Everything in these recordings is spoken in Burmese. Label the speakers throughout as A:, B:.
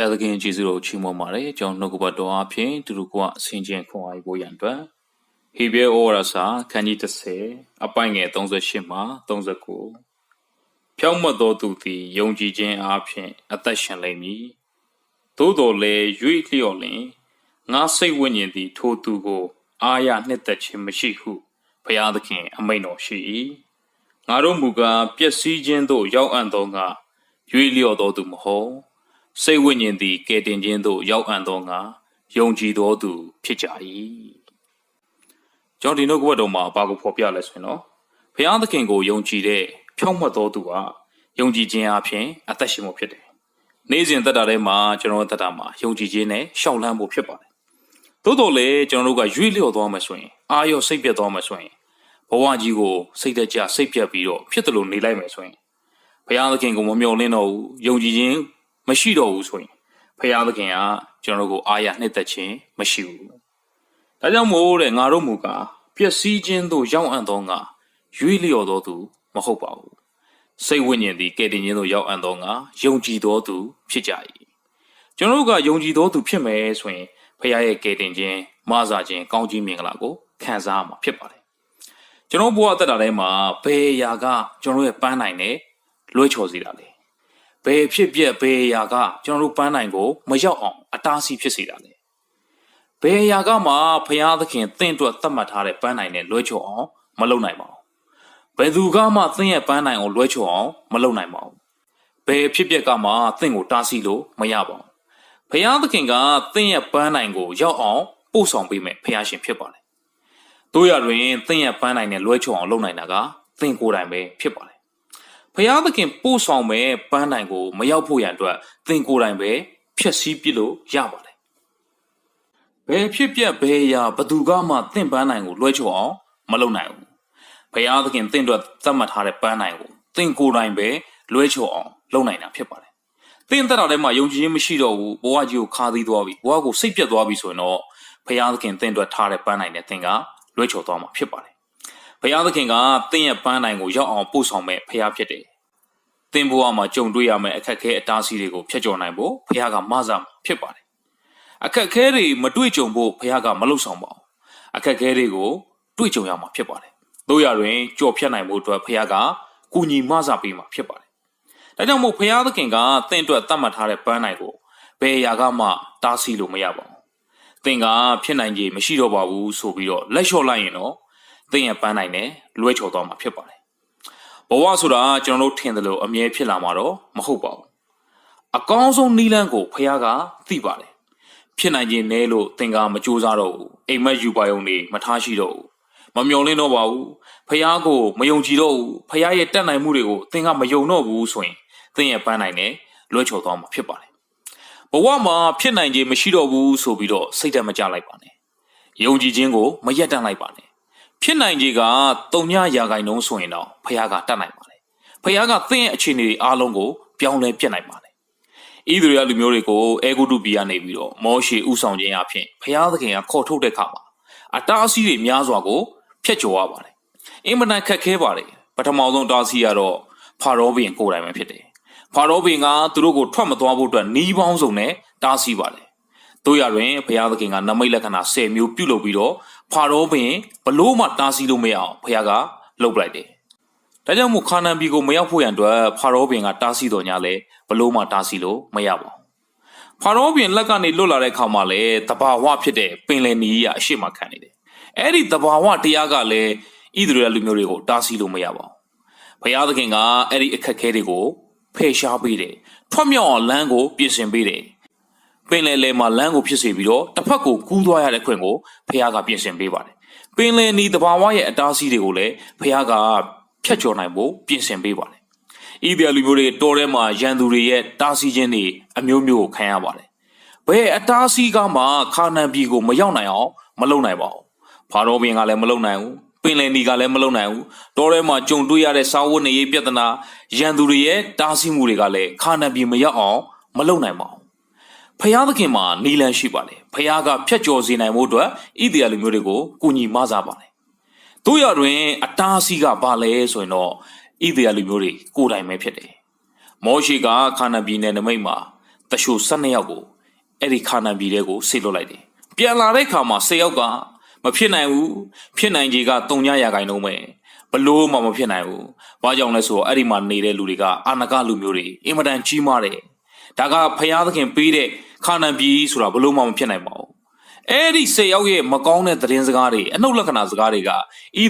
A: ရသခင်ကျေးဇူးတော်ချီးမွမ်းပါတယ်ကျွန်တော်နှုတ်ကပတ်တော်အဖြစ်သူတို့ကအဆင်ခြင်ခွန်အားဖို့ရန်အတွက်ဟေဘဲဩဝါဒစာခန်းကြီး30အပိုင်ငယ်38မှ39ဖြောင့်မတ်တော်သူသည်ယုံကြည်ခြင်းအပြင်အသက်ရှင်လိမ့်မည်သို့တော်လည်းရွေ့လျော့လင်ငါစိတ်ဝိညာဉ်သည်ထိုသူကိုအာရနှစ်သက်ခြင်းမရှိဟုဘုရားသခင် အမိန့်တော်ရှိ၏ငါတို့မူကားပျက်စီးခြင်းသို့ရောက်အံ့သောငါရွေ့လျော့တော်သူမဟုတ် စိတ်ဝိညာဉ်သည်ကယ်တင်ခြင်းသို့ရောက်အံ့သောငါယုံကြည်တော်သူဖြစ်ကြ၏ကျွန်တော်ဒီနှုတ်ကပတ်တော်မှာဘာကိုဖော်ပြလဲဆိုရင်တော့ဘုရားသခင်ကိုယုံကြည်တဲ့ဖြောင့်မတ်တော်သူကယုံကြည်ခြင်းအပြင်အသက်ရှင်မှုဖြစ်တယ်နေ့စဉ်သက်တာထဲမှာကျွန်တော်တို့သက်တာမှာယုံကြည်ခြင်းနဲ့ရှောက်လန်းဖို့ဖြစ်ပါတယ်သို့တော်လည်းကျွန်တော်တို့ကရွေ့လျော့သွားမှဆိုရင်အာရုံစိတ်ပြတ်သွားမှဆိုရင်ဘဝကြီးကိုစိတ်တကြစိတ်ပြတ်ပြီးတော့ဖြစ်တယ်လို့နေလိုက်မယ်ဆိုရင်ဘုရားသခင်ကိုမမျှော်လင့်တော့ဘူးယုံကြည်ခြင်း မရှိတော့ဘူးဆိုရင်ဘုရားသခင်ကကျွန်တော်တို့ကိုအားရနှစ်သက်ခြင်းမရှိဘူး။ဒါကြောင့်မို့တဲ့ငါတို့မူကားပျက်စီးခြင်းသို့ရောက်အံ့သောငါရွေ့လျော်သောသူမဟုတ်ပါဘူး။စိတ်ဝိညာဉ်သည်ကယ်တင်ခြင်းသို့ရောက်အံ့သောငါယုံကြည်သောသူဖြစ်ကြ၏။ကျွန်တော်တို့ကယုံကြည်သောသူဖြစ်မယ်ဆိုရင်ဘုရားရဲ့ကယ်တင်ခြင်းမဆာခြင်းကောင်းကြီးမင်္ဂလာကိုခံစားမှာဖြစ်ပါတယ်။ကျွန်တော်ဘဝအသက်တာထဲမှာဘယ်အရာကကျွန်တော်ရဲ့ပန်းနိုင်နဲ့လွှဲချော်စေတာလဲ ဘယ်ဖြစ်ပြက်ဘယ်အရာကကျွန်တော်တို့ပန်းနိုင်ကိုမရောက်အောင်အတားအဆီးဖြစ်စေတာလဲဘယ်အရာကမှဘုရားသခင်တင့်အတွက်သတ်မှတ်ထားတဲ့ပန်းနိုင်နဲ့လွှဲချော်အောင်မလုပ်နိုင်ပါဘူးဘယ်သူကမှသင်ရဲ့ပန်းနိုင်ကိုလွှဲချော်အောင်မလုပ်နိုင်ပါဘူးဘယ်ဖြစ်ပြက်ကမှသင်ကိုတားဆီးလို့မရပါဘူးဘုရားသခင်ကသင်ရဲ့ပန်းနိုင်ကိုရောက်အောင်ပို့ဆောင်ပေးမယ်ဘုရားရှင်ဖြစ်ပါတယ်တို့ရတွင်သင်ရဲ့ပန်းနိုင်နဲ့လွှဲချော်အောင်လုပ်နိုင်တာကသင်ကိုယ်တိုင်ပဲဖြစ်ပါတယ် ဖျားသခင်ပို့ဆောင်မဲ့ပန်းတိုင်ကိုမရောက်ဖို့ရန်အတွက်သင်ကိုယ်တိုင်ပဲဖြည့်ဆည်းပြလို့ရပါတယ်။ဘယ်ဖြစ်ပြက်ဘယ်ရာဘသူကမှသင်ပန်းတိုင်ကိုလွှဲချော်အောင်မလုပ်နိုင်ဘူး။ဖျားသခင်သင်တို့သတ်မှတ်ထားတဲ့ပန်းတိုင်ကိုသင်ကိုယ်တိုင်ပဲလွှဲချော်အောင်လုပ်နိုင်တာဖြစ်ပါတယ်။သင်သက်တာထဲမှာယုံကြည်ခြင်းမရှိတော့ဘူးဘဝကြီးကိုခါသီးသွားပြီဘဝကိုစိတ်ပြတ်သွားပြီဆိုရင်တော့ဖျားသခင်သင်တို့ထားတဲ့ပန်းတိုင်နဲ့သင်ကလွှဲချော်သွားမှာဖြစ်ပါတယ် ဘုရားသခင်ကသင်ရဲ့ပန်းနိုင်ကိုရောက်အောင်ပို့ဆောင်မဲ့ဘုရားဖြစ်တယ်။သင်ဘဝမှာကြုံတွေ့ရမယ့်အခက်အခဲအတားအဆီးတွေကိုဖျက်ကျော်နိုင်ဖို့ဘုရားကမဆာဖြစ်ပါတယ်။အခက်အခဲတွေမတွေ့ကြုံဖို့ဘုရားကမလုပ်ဆောင်ပါဘူး။အခက်အခဲတွေကိုတွေ့ကြုံရမှာဖြစ်ပါတယ်။တို့ရတွင်ကြော်ဖြတ်နိုင်ဖို့အတွက်ဘုရားကကူညီမဆာပေးမှာဖြစ်ပါတယ်။ဒါကြောင့်မို့ဘုရားသခင်ကသင်အတွက်သတ်မှတ်ထားတဲ့ပန်းနိုင်ကိုဘယ်အရာကမှတားဆီးလို့မရပါဘူး။သင်ကဖြစ်နိုင်ခြေမရှိတော့ပါဘူးဆိုပြီးတော့လက်လျှော့လိုက်ရင်တော့ သင်ရဲ့ပန်းနိုင်နဲ့လွှဲချော်သွားမှာဖြစ်ပါတယ်ဘဝဆိုတာကျွန်တော်တို့ထင်တယ်လို့အမြဲဖြစ်လာမှာတော့မဟုတ်ပါဘူးအကောင်းဆုံးနီးလန်းကိုဖះကသိပါတယ်ဖြစ်နိုင်ခြင်းနဲလို့သင်ကမကြိုးစားတော့ဘူးအိမ်မက်ယူပါယုံနေမထားရှိတော့ဘူးမမျော်လင့်တော့ပါဘူးဖះကိုမယုံကြည်တော့ဘူးဖះရဲ့တက်နိုင်မှုတွေကိုသင်ကမယုံတော့ဘူးဆိုရင်သင်ရဲ့ပန်းနိုင်နဲ့လွှဲချော်သွားမှာဖြစ်ပါတယ်ဘဝမှာဖြစ်နိုင်ခြင်းမရှိတော့ဘူးဆိုပြီးတော့စိတ်တက်မကြလိုက်ပါနဲ့ယုံကြည်ခြင်းကိုမရက်တန့်လိုက်ပါနဲ့ ဖြစ်နိုင်ကြီးကတုံညရာဂိုင်နှုံးဆိုရင်တော့ဖះကတတ်နိုင်ပါတယ်ဖះကသင်ရဲ့အခြေအနေတွေအားလုံးကိုပြောင်းလဲပြတ်နိုင်ပါတယ်ဣသရေလလူမျိုးတွေကိုအေဂုတုပြည်ကနေပြီးတော့မောရှေဥဆောင်ခြင်းအဖြစ်ဖះသခင်ကခေါ်ထုတ်တဲ့အခါမှာအတားအဆီးတွေများစွာကိုဖျက်ကျော်ရပါတယ်အင်မတန်ခက်ခဲပါတယ်ပထမဆုံးတားဆီးကတော့ဖာရောဘင်ကိုယ်တိုင်ပဲဖြစ်တယ်ဖာရောဘင်ကသူတို့ကိုထွက်မသွားဖို့အတွက်နှီးပေါင်းစုံနဲ့တားဆီးပါတယ်တို့ရတွင်ဘုရားသခင်ကနမိတ်လက္ခဏာ10မျိုးပြုလုပ်ပြီးတော့ ဖာရောဘင်ဘလို့မှတားဆီးလို့မရအောင်ဘုရားကလုပ်ပလိုက်တယ်။ဒါကြောင့်မို့ခါနန်ပြည်ကိုမရောက်ဖို့ရန်အတွက်ဖာရောဘင်ကတားဆီးတော်ညာလဲဘလို့မှတားဆီးလို့မရပါဘူး။ဖာရောဘင်လက်ကနေလွတ်လာတဲ့အခါမှာလဲတဘာဝဖြစ်တဲ့ပင်လယ်နီးရအရှိမခံနေတယ်။အဲ့ဒီတဘာဝတရားကလည်းဣသရေလလူမျိုးတွေကိုတားဆီးလို့မရပါဘူး။ဘုရားသခင်ကအဲ့ဒီအခက်ခဲတွေကိုဖယ်ရှားပေးတယ်။ထွတ်မြောက်အောင်လမ်းကိုပြင်ဆင်ပေးတယ်။ ပင်လယ်လယ်မှာလမ်းကိုဖြစ်စေပြီးတော့တစ်ဖက်ကိုကူးသွားရတဲ့ခွင့်ကိုဖះကပြင်ဆင်ပေးပါတယ်။ပင်လယ်နီတဘာဝရဲ့အတားအဆီးတွေကိုလည်းဖះကဖြတ်ကျော်နိုင်ဖို့ပြင်ဆင်ပေးပါတယ်။ဤတဲ့လူမျိုးတွေတော်ထဲမှာရန်သူတွေရဲ့တားဆီးခြင်းတွေအမျိုးမျိုးကိုခံရပါတယ်။ဘယ်အတားအဆီးကမှခါနန်ပြည်ကိုမရောက်နိုင်အောင်မလုပ်နိုင်ပါဘူး။ဖာရောဘင်ကလည်းမလုပ်နိုင်ဘူး။ပင်လယ်နီကလည်းမလုပ်နိုင်ဘူး။တော်ထဲမှာကြုံတွေ့ရတဲ့စာဝတ်နေရေးပြဿနာရန်သူတွေရဲ့တားဆီးမှုတွေကလည်းခါနန်ပြည်မရောက်အောင်မလုပ်နိုင်ပါဘူး ဖယားသခင်မှာနီလန်ရှိပါတယ်ဖယားကဖြတ်ကျော်စေနိုင်မှုအတွက်ဣသရေလလူမျိုးတွေကိုကူညီမဆာပါတယ်တို့ရတွင်အတားအဆီးကဘာလဲဆိုရင်တော့ဣသရေလလူမျိုးတွေကိုယ်တိုင်ပဲဖြစ်တယ်မောရှိကခါနပြည်နယ်နမိတ်မှာတရှို12ယောက်ကိုအဲ့ဒီခါနန်ပြည်ထဲကိုဆေးလွတ်လိုက်တယ်ပြန်လာတဲ့ခါမှာ10ယောက်ကမဖြစ်နိုင်ဘူးဖြစ်နိုင်ကြီးက3ညရာခိုင်နှုန်းပဲဘလို့မှမဖြစ်နိုင်ဘူးဘာကြောင့်လဲဆိုတော့အဲ့ဒီမှာနေတဲ့လူတွေကအာနကလူမျိုးတွေအင်မတန်ကြီးမားတယ် ဒါကဖျားသခင်ပေးတဲ့ခါနန်ပြည်ဆိုတာဘလို့မှမဖြစ်နိုင်ပါဘူးအဲ့ဒီစေရောက်ရဲ့မကောင်းတဲ့သတင်းစကားတွေအနှုတ်လက္ခဏာစကားတွေကဣ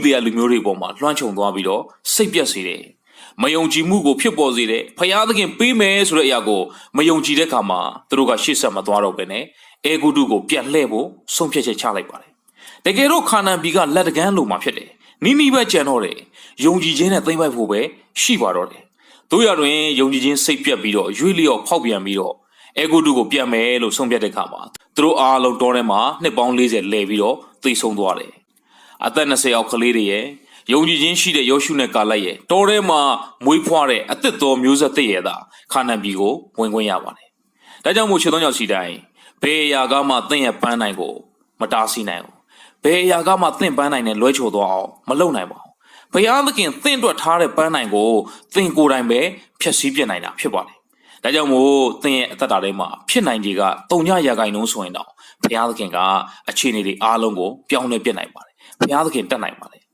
A: သရေလလူမျိုးတွေပေါ်မှာလွှမ်းခြုံသွားပြီးတော့စိတ်ပြက်စေတယ်။မယုံကြည်မှုကိုဖြစ်ပေါ်စေတယ်။ဖယားသခင်ပေးမယ်ဆိုတဲ့အရာကိုမယုံကြည်တဲ့အခါမှာသူတို့ကရှေ့ဆက်မသွားတော့ဘဲနဲ့အေဂုတုကိုပြန်လှည့်ဖို့ဆုံးဖြတ်ချက်ချလိုက်ပါတယ်။တကယ်တော့ခါနန်ပြည်ကလက်တကန်းလိုမှာဖြစ်တယ်။နိမိပဲကြံတော့တယ်။ယုံကြည်ခြင်းနဲ့သိမ့်ပိုက်ဖို့ပဲရှိပါတော့တယ်။ တို့ရတွင်ယုံကြည်ခြင်းစိတ်ပြက်ပြီးတော့ရွေ့လျော့ဖောက်ပြန်ပြီးတော့အဲဂုတုကိုပြန်မယ်လို့ဆုံးဖြတ်တဲ့အခါမှာသူတို့အားလုံးတောထဲမှာနှစ်ပေါင်း40လဲပြီးတော့သိဆုံးသွားတယ်။အသက်20အောက်ကလေးတွေရဲ့ယုံကြည်ခြင်းရှိတဲ့ယောရှုနဲ့ကာလိုက်ရဲ့တောထဲမှာမွေးဖွားတဲ့အသက်တော်မျိုးဆက်တည့်ရဲ့သာခါနန်ပြည်ကိုဝင်ခွင့်ရပါတယ်။ဒါကြောင့်မို့ခြေသုံးယောက်စီတိုင်းဘယ်အရာကမှသင်ရဲ့ပန်းနိုင်ကို မတားဆီးနိုင်ဘူး။ဘယ်အရာကမှသင်ပန်းနိုင်နဲ့လွဲချော်သွားအောင်မလုပ်နိုင်ပါဘူး။ ဘုရားသခင်သင်အတွက်ထားတဲ့ပန်းနိုင်ကိုသင်ကိုယ်တိုင်ပဲဖျက်ဆီးပြစ်နိုင်တာဖြစ်ပါတယ်။ဒါကြောင့်မို့သင်ရဲ့အသက်တာထဲမှာဖြစ်နိုင်ကြီးကတုံညရာဂိုင်နှုံးဆိုရင်တော့ဘုရားသခင်ကအခြေအနေတွေအားလုံးကိုပြောင်းလဲပြစ်နိုင်ပါတယ်ဘုရားသခင်တတ်နိုင်ပါတယ်ဣ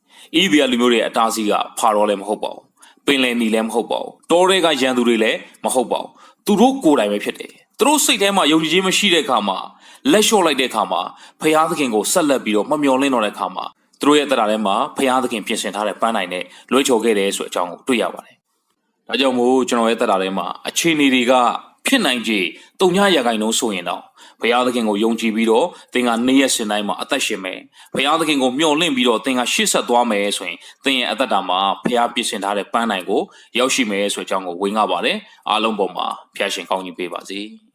A: သရေလလူမျိုးတွေရဲ့အတားအဆီးကဖာရောလည်းမဟုတ်ပါဘူးပင်လယ်နီလည်းမဟုတ်ပါဘူးတောတွေကရန်သူတွေလည်းမဟုတ်ပါဘူးသူတို့ကိုယ်တိုင်ပဲဖြစ်တယ်သူတို့စိတ်ထဲမှာယုံကြည်ခြင်းမရှိတဲ့အခါမှာလက်လျှော့လိုက်တဲ့အခါမှာဘုရားသခင်ကိုဆက်လက်ပြီးတော့မမျှော်လင့်တော့တဲ့အခါမှာ သူတို့ရဲ့တရားထဲမှာဘုရားသခင်ပြင်ဆင်ထားတဲ့ပန်းနိုင်နဲ့လွှဲချော်ခဲ့တယ်ဆိုတဲ့အကြောင်းကိုတွေ့ရပါတယ်။ဒါကြောင့်မို့ကျွန်တော်ရဲ့တက်တာထဲမှာအခြေအနေတွေကဖြစ်နိုင်ခြေတုံညရာခိုင်နှုန်းဆိုရင်တော့ဘုရားသခင်ကိုယုံကြည်ပြီးတော့သင်ကနေ့ရက်စဉ်တိုင်းမှာအသက်ရှင်မယ်။ဘုရားသခင်ကိုမျှော်လင့်ပြီးတော့သင်ကရှေ့ဆက်သွားမယ်ဆိုရင်သင်ရဲ့အသက်တာမှာဘုရားပြင်ဆင်ထားတဲ့ပန်းနိုင်ကိုရောက်ရှိမယ်ဆိုတဲ့အကြောင်းကိုဝင်ငါပါတယ်။အားလုံးပေါ်မှာဖျာရှင်ကောင်းကြီးပေးပါစေ။